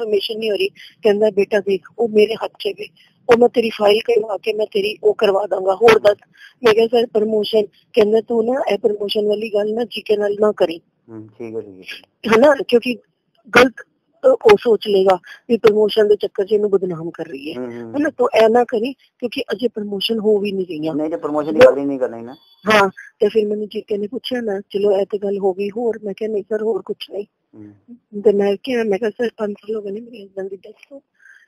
Confirmation ਨਹੀਂ ਹੋ ਰਹੀ ਕਹਿੰਦਾ ਬੇਟਾ ਦੇਖ ਉਹ ਮੇਰੇ ਹੱਥ 'ਚ ਹੈ ਉਹ ਮੈਂ ਤੇਰੀ ਫਾਈਲ ਕਰਵਾ ਕੇ ਮੈਂ ਤੇਰੀ ਉਹ ਕਰਵਾ ਦਾਂਗਾ ਹੋਰ ਦੱਸ। ਮੈਂ ਕਿਹਾ ਸਰ ਪ੍ਰਮੋਸ਼ਨ ਕਹਿੰਦਾ ਤੂੰ ਨਾ ਇਹ ਪ੍ਰਮੋਸ਼ਨ ਵਾਲੀ ਗੱਲ ਨਾ ਜੀਕੇ ਨਾਲ ਨਾ ਕਰੀ। ਠੀਕ ਹੈ ਠੀਕ ਹੈ ਹਨਾ? ਕਿਉਂਕਿ ਗਲਤ ਉਹ ਸੋਚ ਲੇਗਾ ਵੀ ਪ੍ਰਮੋਸ਼ਨ ਦੇ ਚੱਕਰ 'ਚ ਇਹਨੂੰ ਬਦਨਾਮ ਕਰ ਰਹੀ ਹੈ। ਹਨਾ? ਤੋ ਐ ਨਾ ਕਰੀ ਕਿਉਂਕਿ ਅਜੇ ਪ੍ਰਮੋਸ਼ਨ ਹੋ ਵੀ ਨਹੀਂ ਰਹੀਆਂ ਨਹੀਂ ਤੇ ਪ੍ਰੋਮੋਸ਼ਨ ਦੀ ਗੱਲ ਹੀ ਨਹੀਂ ਕਰਨੀ ਨਾ। ਹਾਂ ਤੇ ਫਿਰ ਮੈਨੂੰ ਜੀਕੇ ਨੇ ਪੁੱਛਿਆ ਨਾ ਚਲੋ ਇਹ ਤੇ ਗੱਲ ਹੋ ਗਈ ਹੋਰ? ਮੈਂ ਕਿਹਾ ਨਹੀਂ ਸਰ ਹੋਰ ਕੁਝ ਨਹੀਂ। ਤੇ ਮੈਂ ਕਿਹਾ ਮੈਂ ਕਿਹਾ ਸਰ 5 ਸਾਲ ਹੋ ਗਏ ਨੇ ਮੇਰੇ ਹਸਬੰਦ ਦੀ ਡੈਥ ਨੂੰ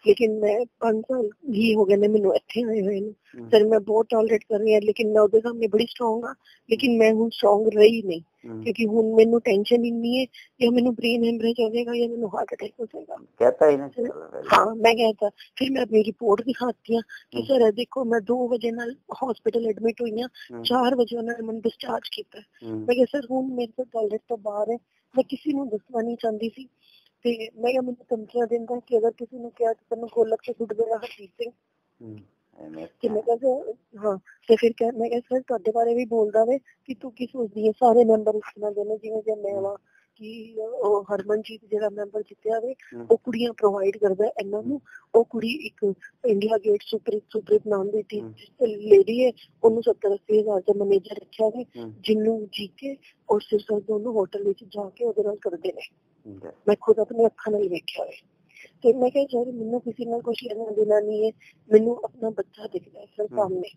ਲੇਕਿਨ ਮੈਂ 5 ਸਾਲ ਹੀ ਹੋ ਗਏ ਨੇ ਮੈਨੂੰ ਇੱਥੇ ਆਏ ਹੋਏ ਨੇ। ਸਰ ਮੈਂ ਬਹੁਤ ਟਾਲਰੇਟ ਕਰ ਰਹੀ ਹਾਂ ਲੇਕਿਨ ਮੈਂ ਉਹਦੇ ਸਾਹਮਣੇ ਬੜੀ ਸਟਰੋਂਗ ਆ ਲੇਕਿਨ ਮੈਂ ਹੁਣ ਸਟਰੋਂਗ ਰਹੀ ਨਹੀਂ। ਕਿਉਂਕਿ ਹੁਣ ਮੈਨੂੰ ਟੈਨਸ਼ਨ ਇੰਨੀ ਹੈ ਕਿ ਮੈਨੂੰ ਬ੍ਰੇਨ ਹੈਮਰੇਜ ਹੋ ਜਾਏਗਾ ਜਾਂ ਮੈਨੂੰ ਹਾਰਟ ਅਟੈਕ ਹੋ ਜਾਏਗਾ। ਕਹਤਾ ਹੀ ਨਹੀਂ ਹਾਂ ਮੈਂ ਕਹਤਾ। ਫਿਰ ਮੈਂ ਆਪਣੀ ਰਿਪੋਰਟ ਦਿਖਾਤੀ ਆ ਕਿ ਸਰ ਦੇਖੋ ਮੈਂ 2 ਵਜੇ ਨਾਲ ਹਸਪੀਟਲ ਐਡਮਿਟ ਹੋਈ ਆ 4 ਵਜੇ ਉਹਨਾਂ ਨੇ ਮੈਨੂੰ ਡਿਸਚਾਰਜ ਕੀਤਾ। ਮੈਂ ਕਿਹਾ ਸਰ ਹੁਣ ਮੇਰੇ ਤੋਂ ਟਾਲਰੇਟ ਤੋਂ ਬਾਹਰ ਹੈ। ਮੈਂ ਕਿਸੇ ਨੂੰ ਦੱਸਣਾ ਨਹੀਂ ਚਾਹੁੰਦੀ ਸੀ। ਤੇ ਮੈਂ ਕਿਹਾ ਮੈਨੂੰ ਧਮਕੀਆਂ ਦਿੰਦਾ ਕਿ ਅਗਰ ਕਿਸੇ ਨੂੰ ਕਿਹਾ ਤਾਂ ਤੈਨੂੰ ਗੋਲਕ ਤੇ ਸੁੱਟ ਦੇਣਾ ਹਰਜੀਤ ਸਿੰਘ। ਤੇ ਮੈਂ ਕਿਹਾ ਸਰ ਹਾਂ ਤੇ ਫਿਰ ਕਹਿ ਮੈਂ ਕਿਹਾ ਸਰ ਤੁਹਾਡੇ ਬਾਰੇ ਵੀ ਬੋਲਦਾ ਵੇ ਕਿ ਤੂੰ ਕੀ ਸੋਚਦੀ ਹੈ ਸਾਰੇ ਮੈਂਬਰ ਇਸ ਤਰ੍ਹਾਂ ਦੇ ਨੇ ਜਿਵੇਂ ਜੇ ਮੈਂ ਵਾਂ। ਕਿ ਉਹ ਹਰਮਨਜੀਤ ਜਿਹੜਾ ਮੈਂਬਰ ਜਿੱਤਿਆ ਵੇ। ਉਹ ਕੁੜੀਆਂ ਪ੍ਰੋਵਾਈਡ ਕਰਦਾ ਇਹਨਾਂ ਨੂੰ। ਉਹ ਕੁੜੀ ਇੱਕ ਇੰਡੀਆ ਗੇਟ ਸੁਪਰੀਤ ਸੁਪਰੀਤ ਨਾਮ ਦੀ ਟੀ ਲੇਡੀ ਹੈ ਉਹਨੂੰ 70 ਅੱਸੀ ਹਜ਼ਾਰ ਦਾ ਮੈਨੇਜਰ ਰੱਖਿਆ ਵੇ ਹੂੰ, ਜਿਹਨੂੰ ਜੀ ਕੇ ਔਰ ਸਿਰਸਰ ਦੋਨੋਂ ਹੋਟਲ ਵਿੱਚ ਜਾ ਕੇ ਉਹਦੇ ਨਾਲ ਕਰਦੇ ਨੇ। ਮੈਂ ਖੁਦ ਆਪਣੇ ਅੱਖਾਂ ਨਾਲ ਵੇਖਿਆ ਵੇ। ਤੇ ਮੈਂ ਕਿਹਾ ਸਰ ਮੈਨੂੰ ਕਿਸੇ ਨਾਲ ਕੁਝ ਲੈਣਾ ਦੇਣਾ ਨਹੀਂ ਹੈ ਮੈਨੂੰ ਆਪਣਾ ਬੱਚਾ ਦਿਖਦਾ ਹੈ ਸਰ ਹਮ। ਸਾਹਮਣੇ।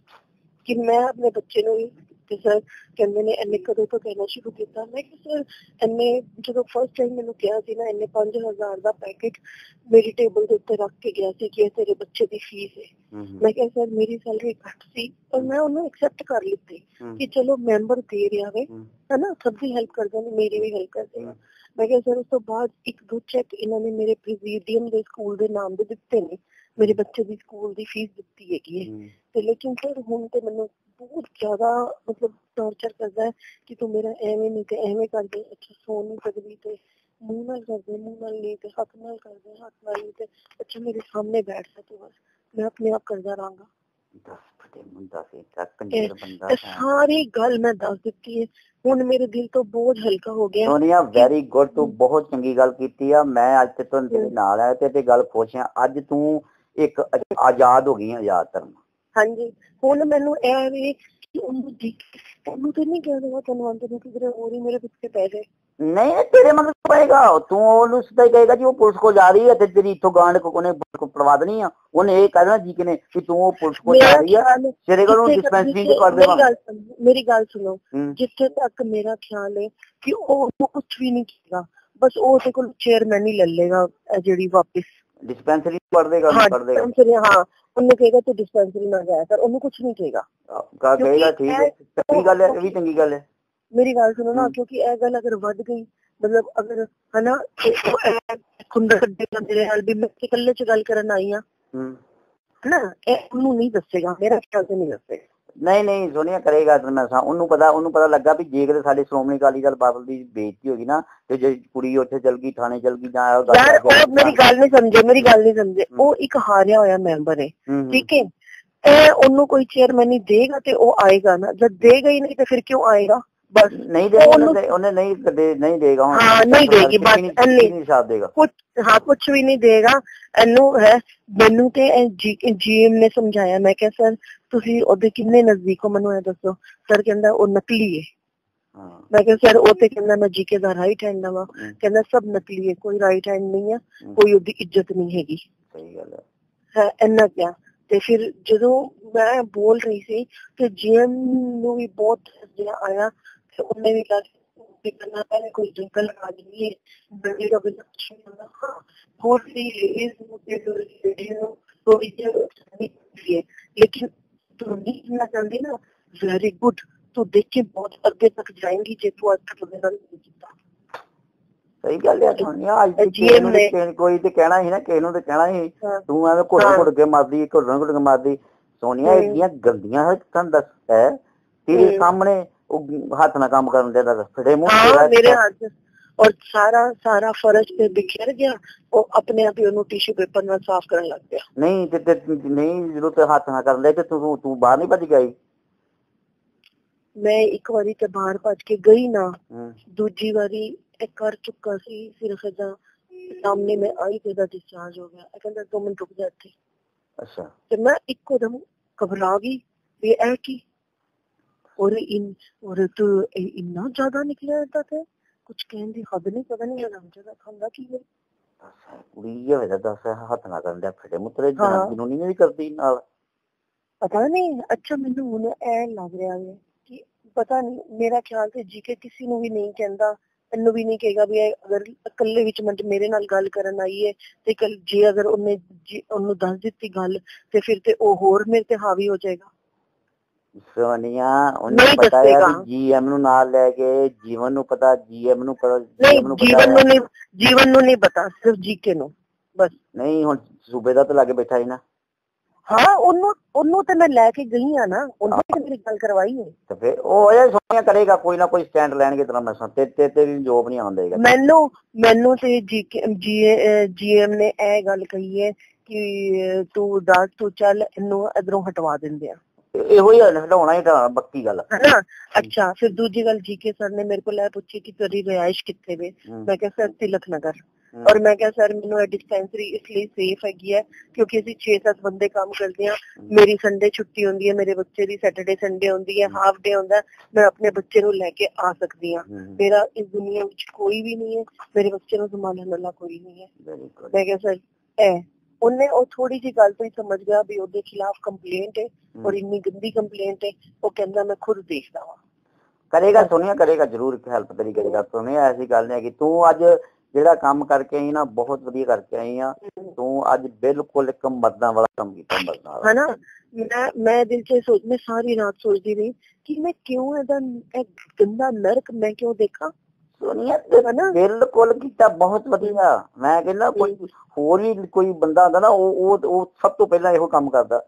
ਕਿ ਮੈਂ ਆਪਣੇ ਬੱਚੇ ਨੂੰ ਵੀ ਤੇ ਸਰ ਕਹਿੰਦੇ ਨੇ ਇਹਨੇ ਕਦੋਂ ਤੋਂ ਕਹਿਣਾ ਸ਼ੁਰੂ ਕੀਤਾ। ਮੈਂ ਕਿਹਾ ਸਰ ਇਹਨੇ ਜਦੋਂ ਫਸਟ ਟਾਈਮ ਮੈਨੂੰ ਕਿਹਾ ਸੀ ਨਾ ਇਹਨੇ 5000 ਦਾ ਪੈਕੇਟ ਮੇਰੀ ਟੇਬਲ ਦੇ ਉੱਤੇ ਰੱਖ ਕੇ ਗਿਆ ਸੀ ਕਿ ਇਹ ਤੇਰੇ ਬੱਚੇ ਦੀ ਫੀਸ ਹੈ ਮੈਂ ਕਿਹਾ ਸਰ ਮੇਰੀ ਸੈਲਰੀ ਘੱਟ ਸੀ। ਪਰ ਮੈਂ ਉਹਨੂੰ ਐਕਸੈਪਟ ਕਰ ਲਿੱਤੀ ਕਿ ਚਲੋ ਮੈਂਬਰ ਦੇ ਰਿਹਾ ਵੇ ਹੂੰ, ਹਨਾ ਸਭ ਦੀ ਹੈਲਪ ਕਰਦੇ ਨੇ ਮੇਰੀ ਵੀ ਹੈਲਪ ਕਰਦੇ ਨੇ। ਮੈਂ ਕਿਹਾ ਸਰ ਉਸ ਤੋਂ ਬਾਅਦ ਇੱਕ ਦੋ ਚੈੱਕ ਇਹਨਾਂ ਨੇ ਮੇਰੇ ਪ੍ਰੀਜ਼ੀਡੀਅਮ ਦੇ ਸਕੂਲ ਦੇ ਨਾਮ ਦੇ ਦਿੱਤੇ ਨੇ। ਮੇਰੇ ਬੱਚੇ ਦੀ ਸਕੂਲ ਦੀ ਫੀਸ ਦਿੱਤੀ ਹੈਗੀ ਹੈ। ਤੇ ਲੇਕਿਨ ਸਰ ਹੁਣ ਤੇ ਮੈਨੂੰ ਬਹੁਤ ਜ਼ਿਆਦਾ ਮਤਲਬ ਟੌਰਚਰ ਕਰਦਾ ਹੈ ਕਿ ਤੂੰ ਮੇਰਾ ਐਵੇਂ ਨਹੀਂ ਤੇ ਐਵੇਂ ਕਰਦੇ ਅੱਛਾ ਸੋ ਨਹੀਂ ਸਕਦੀ ਤੇ ਮੂੰਹ ਨਾਲ ਕਰਦੇ ਮੂੰਹ ਨਾਲ ਨਹੀਂ ਤੇ ਹੱਥ ਨਾਲ ਕਰਦੇ ਹੱਥ ਨਾਲ ਨਹੀਂ ਤੇ ਅੱਛਾ ਮੇਰੇ ਸਾਹਮਣੇ ਬੈਠ ਜਾ ਤੂੰ ਬਸ ਮੈਂ ਆਪਣੇ ਆਪ ਕਰਦਾ ਦੱਸ ਫਟੇ ਮੁੰਡਾ ਕੰਜਰ ਬੰਦਾ ਸਾਰੀ ਗੱਲ ਮੈਂ ਦੱਸ ਦਿੱਤੀ ਹੈ। ਹੁਣ ਮੇਰੇ ਦਿਲ ਤੋਂ ਬੋਝ ਹਲਕਾ ਹੋ ਗਿਆ। ਸੋਨੀਆ ਵੈਰੀ ਗੁੱਡ ਤੂੰ ਬਹੁਤ ਚੰਗੀ ਗੱਲ ਕੀਤੀ ਆ। ਮੈਂ ਅੱਜ ਤੇ ਤੋਂ ਤੇਰੇ ਨਾਲ ਆ ਤੇ ਤੇ ਗੱਲ ਖੁਸ਼ ਆ। ਅੱਜ ਤੂੰ ਇੱਕ ਆਜ਼ਾਦ ਹੋ ਗਈ ਆ ਆਜ਼ਾਦ ਧਰਮ। ਹਾਂਜੀ ਹੁਣ ਮੈਨੂੰ ਇਹ ਵੀ ਕਿ ਉਹਨੂੰ ਦੇਖ ਉਹਨੂੰ ਤੇ ਨਹੀਂ ਕਹਿ ਦਵਾ ਤੈਨੂੰ ਅੰਦਰ ਨੂੰ ਕਿਧਰੇ ਹੋਰ ਹੀ ਮੇਰੇ ਪਿੱਛੇ ਪੈ ਜਾਏ। ਨਹੀਂ ਤੇਰੇ ਮਨ ਚ ਪਏਗਾ। ਤੂੰ ਉਹਨੂੰ ਸਿੱਧਾ ਕਹੇਗਾ ਜੀ ਉਹ ਪੁਲਿਸ ਕੋ ਜਾ ਰਹੀ ਹੈ ਤੇ ਤੇਰੀ ਇੱਥੋਂ ਗਾਂਡ ਕੋ ਉਹਨੇ ਪੜਵਾ ਦੇਣੀ ਆ। ਉਹਨੇ ਇਹ ਕਹਿਣਾ ਜੀ ਕਿ ਨੇ ਕਿ ਤੂੰ ਉਹ ਪੁਲਿਸ ਕੋ ਜਾ ਰਹੀ ਆ। ਤੇਰੇ ਕੋਲ ਡਿਸਪੈਂਸਰੀ ਚ ਕਰ ਦੇਵਾਂ ਮੇਰੀ ਗੱਲ ਸੁਣੋ। ਜਿੱਥੇ ਤੱਕ ਮੇਰਾ ਖਿਆਲ ਹੈ ਕਿ ਉਹ ਕੁਝ ਵੀ ਨਹੀਂ ਕੀਤਾ। ਬਸ ਉਹ ਉਹਦੇ ਕੋਲ ਚੇਅਰਮੈਨ ਹੀ ਲੈ ਲੇਗਾ ਜਿਹੜੀ ਵਾਪਿਸ। ਡਿਸਪੈਂਸਰੀ ਪੜ ਦੇਗਾ ਹਾਂ ਪੜ ਦੇਗਾ dispensary, ਹਾਂ। ਉਹਨੂੰ ਕਹੇਗਾ ਤੂੰ ਡਿਸਪੈਂਸਰੀ ਨਾ ਜਾਇਆ ਕਰ। ਉਹਨੂੰ ਕੁਝ ਨਹੀਂ ਕਹੇਗਾ। ਕਾ ਕਹੇਗਾ ਠੀਕ ਹੈ ਚੰਗੀ ਗੱਲ ਹੈ ਇਹ ਵੀ ਚੰਗੀ ਗੱਲ ਹੈ। ਮੇਰੀ ਗੱਲ ਸੁਣੋ ਨਾ। ਕਿਉਂਕਿ ਇਹ ਗੱਲ ਅਗਰ ਵੱਧ ਗਈ ਮਤਲਬ ਅਗਰ ਹਨਾ ਖੁੰਦਾ ਕੱਢੇ ਮੇਰੇ ਨਾਲ ਵੀ ਮੈਂ ਇਕੱਲੇ ਚ ਗੱਲ ਕਰਨ ਆਈ ਆ। ਹਨਾ ਇਹ ਉਹਨੂੰ ਨਹੀਂ ਦੱਸੇਗਾ ਮੇਰਾ ਖਿਆਲ ਤੇ ਨਹੀਂ ਦੱਸੇਗਾ। ਨਹੀਂ ਨਹੀਂ ਸੋਨੀਆ ਕਰੇਗਾ ਤੇ ਮੈਂ ਸਾ ਉਹਨੂੰ ਪਤਾ ਉਹਨੂੰ ਪਤਾ ਲੱਗਾ ਵੀ ਜੇ ਕਿਤੇ ਸਾਡੇ ਸ਼੍ਰੋਮਣੀ ਅਕਾਲੀ ਦਲ ਬਾਦਲ ਦੀ ਬੇਇੱਜ਼ਤੀ ਹੋ ਗਈ ਨਾ ਤੇ ਜੇ ਕੁੜੀ ਉੱਥੇ ਚਲ ਗਈ ਥਾਣੇ ਚਲ ਗਈ ਜਾਂ ਉਹ ਯਾਰ ਉਹ ਮੇਰੀ ਗੱਲ ਨਹੀਂ ਸਮਝੇ ਮੇਰੀ ਗੱਲ ਨਹੀਂ ਸਮਝੇ। ਉਹ ਇੱਕ ਹਾਰਿਆ ਹੋਇਆ ਮੈਂਬਰ ਹੈ। ਠੀਕ ਹੈ ਇਹ ਉਹਨੂੰ ਕੋਈ ਚੇਅਰਮੈਨ ਨਹੀਂ ਦੇਗਾ ਤੇ ਉਹ ਆਏਗਾ ਨਾ। ਜਦ ਦੇਗਾ ਹੀ ਨਹੀਂ ਤੇ ਫਿਰ ਕਿਉਂ ਆਏਗਾ? ਬਸ ਨਹੀਂ ਦੇ ਉਹਨੂੰ- ਨਹੀਂ ਦੇ ਨਹੀਂ ਦੇਗਾ ਹਾਂ, ਨਹੀਂ ਦੇਗੀ, ਬਸ ਇੰਨੀ। ਨਹੀਂ ਸਾਥ ਦੇਗਾ। ਕੁਝ ਹਾਂ ਕੁਝ ਵੀ ਨਹੀਂ ਦੇਗਾ। ਇਹਨੂੰ ਹੈ ਮੈਨੂੰ ਤੇ ਜੀਐਮ ਨੇ ਸਮਝਾਇਆ। ਮੈਂ ਕਿਹਾ ਸਰ ਤੁਸੀਂ ਉਹਦੇ ਕਿੰਨੇ ਨਜ਼ਦੀਕ ਹੋ? ਮੈਨੂੰ ਇਹ ਦੱਸੋ। ਸਰ ਕਹਿੰਦਾ ਉਹ ਨਕਲੀ ਹੈ ਹਾਂ। ਮੈਂ ਕਿਹਾ ਸਰ ਉਹ ਤੇ ਕਹਿੰਦਾ ਮੈਂ ਜੀਕੇ ਦਾ ਰਾਈਟ ਹੈਂਡ ਹਾਂ ਹੂੰ, ਕਹਿੰਦਾ ਸਭ ਨਕਲੀ ਹੈ ਕੋਈ ਰਾਈਟ ਹੈਂਡ ਨਹੀਂ ਹੈ ਹੂੰ, ਕੋਈ ਉਹਦੀ ਇੱਜ਼ਤ ਨਹੀਂ ਹੈਗੀ। ਸਹੀ ਗੱਲ ਹੈ ਹੈ ਇੰਨਾ ਕਿਹਾ ਤੇ ਫਿਰ ਜਦੋਂ ਮੈਂ ਬੋਲ ਰਹੀ ਸੀ ਤੇ ਜੀਐਮ ਨੂੰ ਵੀ ਬਹੁਤ ਜਿਹੜਾ ਆਇਆ ਤੇ ਉਹਨੇ ਵੀ ਕਿਹਾ ਕਿ ਕਰਨਾ ਪਹਿਲੇ ਕੋਈ ਡਰਿੰਕ ਲਗਾ ਹੈ ਬੜੀ ਦਾ ਬਿਲ ਹਾਂ ਹੋਰ ਸੀ ਇਸ ਮੁੱਦੇ ਤੋਂ ਵੀਡੀਓ ਥੋੜੀ ਜਿਹੀ ਹੈ ਲੇਕਿਨ ਕਰਨਾ ਚਾਹੁੰਦੀ ਨਾ ਵੈਰੀ ਗੁੱਡ ਤੂੰ ਦੇਖ ਕੇ ਬਹੁਤ ਅੱਗੇ ਤੱਕ ਜਾਏਂਗੀ ਜੇ ਤੂੰ ਅੱਜ ਤੱਕ ਉਹਦੇ ਨਾਲ ਨਹੀਂ ਕੀਤਾ ਸਹੀ ਗੱਲ ਹੈ ਸੋਨੀਆ ਅੱਜ ਤੇ ਕੋਈ ਤੇ ਕਹਿਣਾ ਸੀ ਨਾ ਕਿਸੇ ਨੂੰ ਤੇ ਕਹਿਣਾ ਸੀ ਹਾਂ। ਤੂੰ ਐਵੇਂ ਘੁੱਟ ਹਾਂ। ਘੁੱਟ ਕੇ ਮਾਰਦੀ ਘੁੱਟ ਘੁੱਟ ਕੇ ਮਾਰਦੀ ਸੋਨੀਆ ਹੂੰ। ਇਹਦੀਆਂ ਗੰਦੀਆਂ ਹਰਕਤਾਂ ਦੱਸ ਹੈ ਤੇਰੇ ਹੂੰ। ਸਾਹਮਣੇ ਉਹ ਹੱਥ ਨਾਲ ਕੰਮ ਕਰਨ ਦੇ ਦਾ ਫੜੇ ਮੂੰਹ ਹਾਂ ਤੇਰਾ ਮੇਰੇ ਹੱਥ ਔਰ ਸਾਰਾ ਸਾਰਾ ਫਰਸ਼ ਤੇ ਬਿਖਰ ਗਿਆ ਉਹ ਆਪਣੇ ਆਪ ਹੀ ਉਹਨੂੰ ਟਿਸ਼ੂ ਪੇਪਰ ਨਾਲ ਸਾਫ਼ ਕਰਨ ਲੱਗ ਪਿਆ ਨਹੀਂ ਤੇ ਤੇ ਨਹੀਂ ਜਦੋਂ ਤੇ ਹੱਥ ਨਾਲ ਕਰਨ ਲੈ ਤੇ ਤੂੰ ਤੂੰ ਬਾਹਰ ਨਹੀਂ ਭੱਜ ਗਈ ਮੈਂ ਇੱਕ ਵਾਰੀ ਤੇ ਬਾਹਰ ਭੱਜ ਕੇ ਗਈ ਨਾ ਹੂੰ ਦੂਜੀ ਵਾਰੀ ਇਹ ਕਰ ਚੁੱਕਾ ਸੀ ਸਿਰਫ ਇਹਦਾ ਸਾਹਮਣੇ ਮੈਂ ਆਈ ਤੇ ਦਾ ਡਿਸਚਾਰਜ ਹੋ ਗਿਆ ਇਹ ਕਹਿੰਦਾ ਦੋ ਮਿੰਟ ਰੁਕ ਜਾ ਇੱਥੇ ਅੱਛਾ ਤੇ ਮੈਂ ਇੱਕੋ ਦਮ ਘਬਰਾ ਗਈ ਵੀ ਇਹ ਕੀ ਔਰ ਇਨ ਔਰ ਤੂੰ ਇਹ ਇੰਨਾ ਜ਼ਿਆਦਾ ਨਿਕਲਿਆ ਇਹਦਾ ਤੇ ਕੁਝ ਕਹਿਣ ਦੀ ਹੱਦ ਨਹੀਂ ਪਤਾ ਨਹੀਂ ਹਰਾਮ ਜਿਹਾ ਖਾਂਦਾ ਕੀ ਹੈ। ਕੁੜੀ ਇਹ ਤਾਂ ਦੱਸ ਹੱਥ ਨਾ ਕਰਨ ਦੇ ਫਟੇ ਮੁੱਤਰੇ ਨੂੰ ਨਹੀਂ ਕਰਦੀ ਨਾਲ। ਪਤਾ ਨਹੀਂ ਅੱਛਾ ਮੈਨੂੰ ਹੁਣ ਇਹ ਲੱਗ ਰਿਹਾ ਹੈ ਕਿ ਪਤਾ ਨਹੀਂ ਮੇਰਾ ਖਿਆਲ ਤੇ ਜੀ ਕੇ ਕਿਸੇ ਨੂੰ ਵੀ ਨਹੀਂ ਕਹਿੰਦਾ ਇਹਨੂੰ ਵੀ ਨਹੀਂ ਕਹੇਗਾ ਵੀ ਅਗਰ ਇਕੱਲੇ ਵਿੱਚ ਮੇਰੇ ਨਾਲ ਗੱਲ ਕਰਨ ਆਈ ਹੈ ਤੇ ਕੱਲ ਜੇ ਅਗਰ ਉਹਨੇ ਉਹਨੂੰ ਦੱਸ ਦਿੱਤੀ ਗੱਲ ਤੇ ਫਿਰ ਤੇ ਉਹ ਹੋਰ ਮੇਰੇ ਤੇ ਹਾਵੀ ਹੋ ਜਾਏਗਾ। ਸੋਨੀਆ ਉਹਨੂੰ ਨਹੀਂ ਪਤਾ ਹੈ ਦੱਸੇਗਾ। ਕਿ ਜੀਐਮ ਨੂੰ ਨਾਲ ਲੈ ਕੇ ਜੀਵਨ ਨੂੰ ਪਤਾ ਜੀਐਮ ਨੂੰ ਪਤਾ ਨਹੀਂ GM ਜੀਵਨ। ਨੂੰ ਨਹੀਂ ਜੀਵਨ ਨੂੰ ਨਹੀਂ ਪਤਾ ਸਿਰਫ ਜੀਕੇ ਨੂੰ ਬਸ। ਨਹੀਂ ਹੁਣ ਸੂਬੇ ਦਾ ਤਾਂ ਲਾਗੇ ਬੈਠਾ ਹੀ ਨਾ। ਹਾਂ ਉਹਨੂੰ ਉਹਨੂੰ ਤੇ ਮੈਂ ਲੈ ਕੇ ਗਈ ਆ ਨਾ ਉਹਨੇ ਤੇ ਮੇਰੀ ਗੱਲ ਕਰਵਾਈ ਹੈ ਤੇ ਫਿਰ ਉਹ ਇਹ ਸੋਨੀਆ ਕਰੇਗਾ ਕੋਈ ਨਾ ਕੋਈ ਸਟੈਂਡ ਲੈਣਗੇ ਤੇਰਾ ਮੈਂ ਸੁਣ ਤੇ ਤੇ ਤੇ ਜੋਬ ਨਹੀਂ ਆਉਂਦੇਗਾ ਮੈਨੂੰ ਮੈਨੂੰ ਤੇ ਜੀਐਮ ਨੇ ਇਹ ਗੱਲ ਕਹੀ ਹੈ ਕਿ ਤੂੰ ਦੱਸ ਤੂੰ ਚੱਲ ਇਹਨੂੰ ਇਧਰੋਂ ਹਟਵਾ ਦਿੰਦੇ ਆ। ਇਹੋ ਹੀ ਹਟਾਉਣਾ ਹੀ ਹਟਾਉਣਾ ਬੱਕੀ ਗੱਲ ਅੱਛਾ ਫਿਰ ਦੂਜੀ ਗੱਲ ਜੀਕੇ ਸਰ ਨੇ ਮੇਰੇ ਕੋਲ ਇਹ ਪੁੱਛੀ ਕਿ ਤੇਰੀ ਰਿਹਾਇਸ਼ ਕਿੱਥੇ ਵੇ? ਮੈਂ ਕਿਹਾ ਸਰ ਤਿਲਕ ਨਗਰ। ਔਰ ਮੈਂ ਕਿਹਾ ਸਰ ਮੈਨੂੰ ਇਹ ਡਿਸਪੈਂਸਰੀ ਇਸ ਲਈ ਸੇਫ ਹੈਗੀ ਹੈ ਕਿਉਂਕਿ ਅਸੀਂ 6-7 ਬੰਦੇ ਕੰਮ ਕਰਦੇ ਹਾਂ। ਮੇਰੀ ਸੰਡੇ ਛੁੱਟੀ ਹੁੰਦੀ ਹੈ ਮੇਰੇ ਬੱਚੇ ਦੀ ਸੈਟਰਡੇ ਸੰਡੇ ਹੁੰਦੀ ਹੈ ਹਾਫ ਡੇ ਹੁੰਦਾ ਮੈਂ ਆਪਣੇ ਬੱਚੇ ਨੂੰ ਲੈ ਕੇ ਆ ਸਕਦੀ ਹਾਂ। ਹਮ, ਮੇਰਾ ਇਸ ਦੁਨੀਆ ਵਿੱਚ ਕੋਈ ਵੀ ਨਹੀਂ ਹੈ ਮੇਰੇ ਬੱਚੇ ਨੂੰ ਸੰਭਾਲਣ ਵਾਲਾ ਕੋਈ ਨਹੀਂ ਹੈ. ਮੈਂ ਕਿਹਾ ਸਰ ਇਹ ਉਹਨੇ ਉਹ ਥੋੜੀ ਜੀ ਗੱਲ ਤੋਂ ਹੀ ਸਮਝ ਗਿਆ ਵੀ ਉਹਦੇ ਖਿਲਾਫ ਕੰਪਲੇਂਟ ਹੈ ਔਰ ਇੰਨੀ ਗੰਦੀ ਕੰਪਲੇਂਟ ਹੈ ਉਹ ਕਹਿੰਦਾ ਮੈਂ ਖੁਦ ਦੇਖਦਾ ਹਾਂ ਕਰੇਗਾ ਸੋਨੀਆ ਕਰੇਗਾ ਜ਼ਰੂਰ ਹੈਲਪ ਤੇਰੀ ਕਰੇਗਾ ਸੋਨੀਆ ਐਸੀ ਗੱਲ ਨਹੀਂ ਹੈ ਕਿ ਤੂੰ ਅੱਜ ਜਿਹੜਾ ਕੰਮ ਕਰਕੇ ਆਈ ਨਾ ਬਹੁਤ ਵਧੀਆ ਕਰਕੇ ਆਈ ਆ। ਤੂੰ ਅੱਜ ਬਿਲਕੁਲ ਇੱਕ ਮਰਦਾਂ ਵਾਲਾ ਕੰਮ ਕੀਤਾ ਮਰਦਾਂ ਵਾਲਾ। ਹਨਾ? ਮੈਂ ਮੈਂ ਦਿਲ 'ਚ ਸੋਚ ਮੈਂ ਸਾਰੀ ਰਾਤ ਸੋਚਦੀ ਰਹੀ ਕਿ ਮੈਂ ਕਿਉਂ ਇਹਦਾ ਇਹ ਗੰਦਾ ਨਰਕ ਮੈਂ ਕਿਉਂ ਦੇਖਾਂ? ਸੋਨੀਆ ਤੇ ਹਨਾ ਬਿਲਕੁਲ ਕੀਤਾ ਬਹੁਤ ਵਧੀਆ। ਮੈਂ ਕਹਿੰਦਾ ਕੋਈ ਹੋਰ ਵੀ ਕੋਈ ਬੰਦਾ ਹੁੰਦਾ ਨਾ ਉਹ ਉਹ ਉਹ ਸਭ ਤੋਂ ਪਹਿਲਾਂ ਇਹੋ ਕੰਮ ਕਰਦਾ।